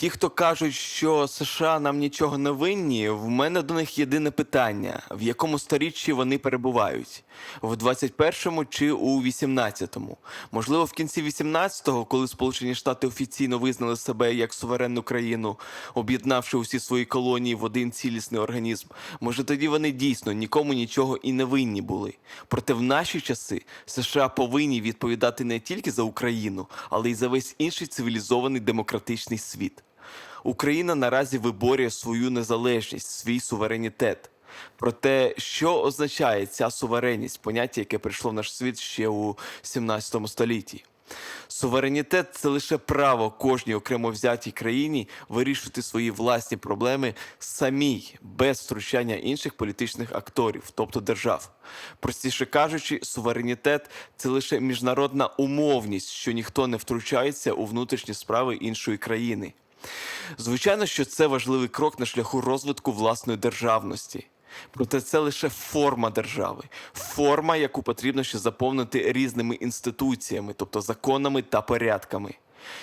Ті, хто кажуть, що США нам нічого не винні, в мене до них єдине питання: в якому сторіччі вони перебувають? В 21-му чи у 18-му? Можливо, в кінці 18-го, коли Сполучені Штати офіційно визнали себе як суверенну країну, об'єднавши усі свої колонії в один цілісний організм. Може, тоді вони дійсно нікому нічого і не винні були. Проте в наші часи США повинні відповідати не тільки за Україну, але й за весь інший цивілізований демократичний світ. Україна наразі виборює свою незалежність, свій суверенітет. Про те, що означає ця суверенність, поняття, яке прийшло в наш світ ще у 17 столітті. Суверенітет це лише право кожній окремо взятій країні вирішувати свої власні проблеми самій, без втручання інших політичних акторів, тобто держав. Простіше кажучи, суверенітет це лише міжнародна умовність, що ніхто не втручається у внутрішні справи іншої країни. Звичайно, що це важливий крок на шляху розвитку власної державності. Проте це лише форма держави, форма, яку потрібно ще заповнити різними інституціями, тобто законами та порядками.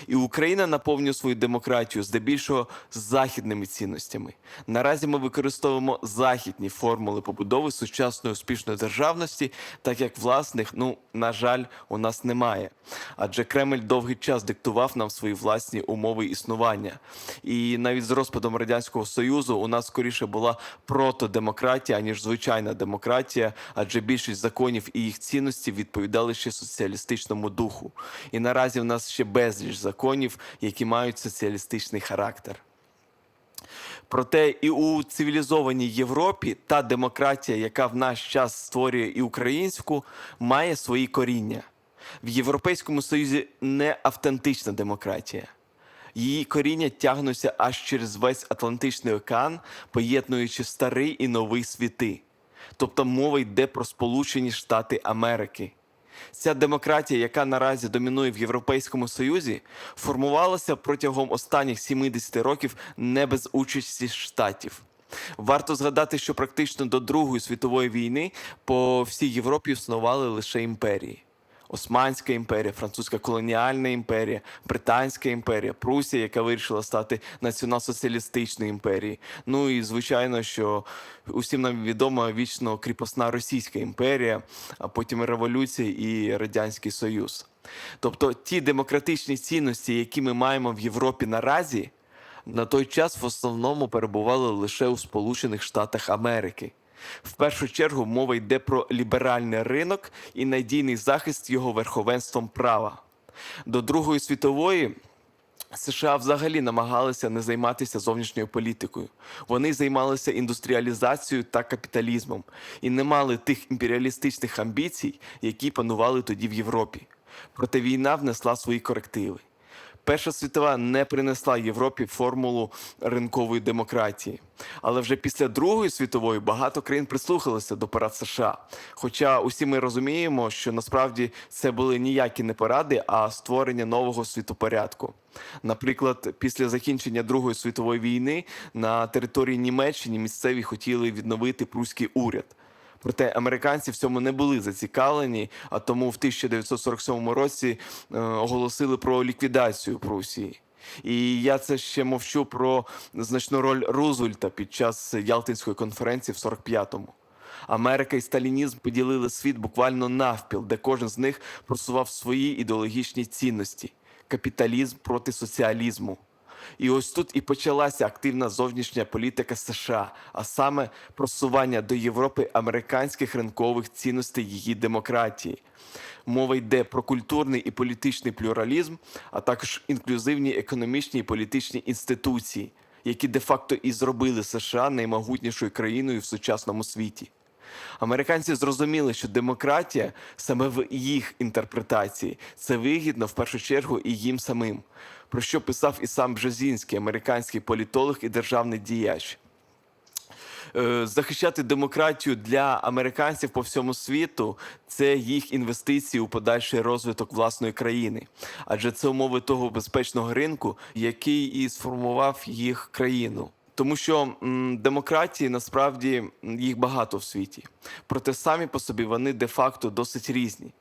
І Україна наповнює свою демократію здебільшого західними цінностями. Наразі ми використовуємо західні формули побудови сучасної успішної державності, так як власних, ну на жаль, у нас немає. Адже Кремль довгий час диктував нам свої власні умови існування. І навіть з розпадом радянського союзу у нас скоріше була протодемократія, аніж звичайна демократія, адже більшість законів і їх цінності відповідали ще соціалістичному духу. І наразі в нас ще безліч законів, які мають соціалістичний характер. Проте і у цивілізованій Європі та демократія, яка в наш час створює і українську, має свої коріння. В Європейському Союзі не автентична демократія. Її коріння тягнуться аж через весь Атлантичний океан, поєднуючи старий і новий світи. Тобто мова йде про Сполучені Штати Америки. Ця демократія, яка наразі домінує в Європейському Союзі, формувалася протягом останніх 70 років не без участі штатів. Варто згадати, що практично до Другої світової війни по всій Європі існували лише імперії. Османська імперія, Французька колоніальна імперія, Британська імперія, Прусія, яка вирішила стати націонал-соціалістичною імперією. Ну і звичайно, що усім нам відома вічно кріпосна Російська імперія, а потім революція і Радянський Союз. Тобто ті демократичні цінності, які ми маємо в Європі наразі, на той час в основному перебували лише у Сполучених Штатах Америки. В першу чергу мова йде про ліберальний ринок і надійний захист його верховенством права. До Другої світової США взагалі намагалися не займатися зовнішньою політикою. Вони займалися індустріалізацією та капіталізмом і не мали тих імперіалістичних амбіцій, які панували тоді в Європі. Проте війна внесла свої корективи. Перша світова не принесла Європі формулу ринкової демократії. Але вже після Другої світової багато країн прислухалися до порад США. Хоча усі ми розуміємо, що насправді це були ніякі не поради, а створення нового світопорядку. Наприклад, після закінчення Другої світової війни на території Німеччини місцеві хотіли відновити прусський уряд. Проте американці в цьому не були зацікавлені, а тому в 1947 році е, оголосили про ліквідацію Прусії. І я це ще мовчу про значну роль Рузвельта під час Ялтинської конференції в 45-му. Америка і сталінізм поділили світ буквально навпіл, де кожен з них просував свої ідеологічні цінності: капіталізм проти соціалізму. І ось тут і почалася активна зовнішня політика США, а саме просування до Європи американських ринкових цінностей її демократії. Мова йде про культурний і політичний плюралізм, а також інклюзивні економічні і політичні інституції, які де-факто і зробили США наймогутнішою країною в сучасному світі. Американці зрозуміли, що демократія саме в їх інтерпретації це вигідно в першу чергу і їм самим, про що писав і сам Бжезінський, американський політолог і державний діяч. Е, Захищати демократію для американців по всьому світу це їх інвестиції у подальший розвиток власної країни, адже це умови того безпечного ринку, який і сформував їх країну. Тому що м, демократії насправді їх багато в світі, проте самі по собі вони де-факто досить різні.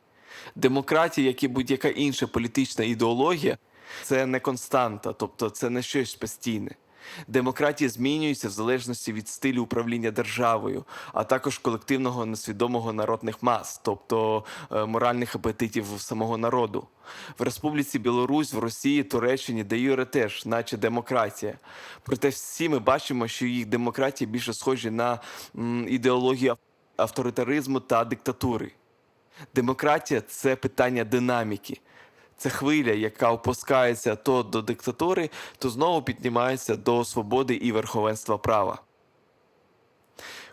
Демократія, як і будь-яка інша політична ідеологія, Це не константа, тобто це не щось постійне. Демократія змінюється в залежності від стилю управління державою, а також колективного несвідомого народних мас, тобто е, моральних апетитів самого народу. В Республіці Білорусь, в Росії, Туреччині, де Юре теж, наче демократія. Проте всі ми бачимо, що їх демократії більше схожі на ідеологію авторитаризму та диктатури. Демократія це питання динаміки. Це хвиля, яка опускається то до диктатури, то знову піднімається до свободи і верховенства права.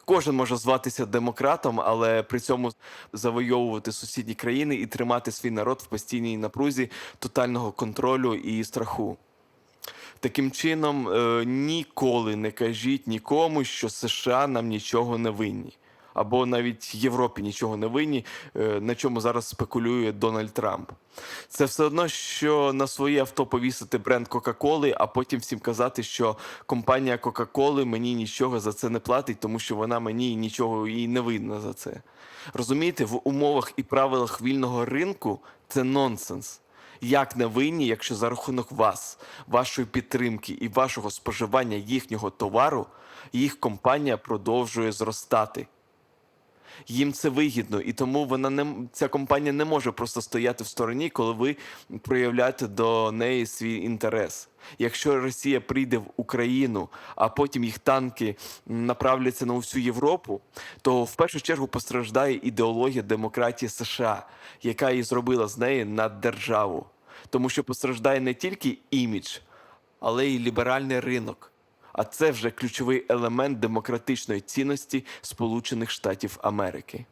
Кожен може зватися демократом, але при цьому завойовувати сусідні країни і тримати свій народ в постійній напрузі тотального контролю і страху. Таким чином, е, ніколи не кажіть нікому, що США нам нічого не винні. Або навіть Європі нічого не винні, е, на чому зараз спекулює Дональд Трамп. Це все одно, що на своє авто повісити бренд Кока-Коли, а потім всім казати, що компанія Кока-Коли мені нічого за це не платить, тому що вона мені нічого і не винна за це. Розумієте, в умовах і правилах вільного ринку це нонсенс. Як не винні, якщо за рахунок вас, вашої підтримки і вашого споживання їхнього товару, їх компанія продовжує зростати. Їм це вигідно, і тому вона не ця компанія не може просто стояти в стороні, коли ви проявляєте до неї свій інтерес. Якщо Росія прийде в Україну, а потім їх танки направляться на всю Європу, то в першу чергу постраждає ідеологія демократії США, яка і зробила з неї наддержаву. Тому що постраждає не тільки імідж, але й ліберальний ринок. А це вже ключовий елемент демократичної цінності Сполучених Штатів Америки.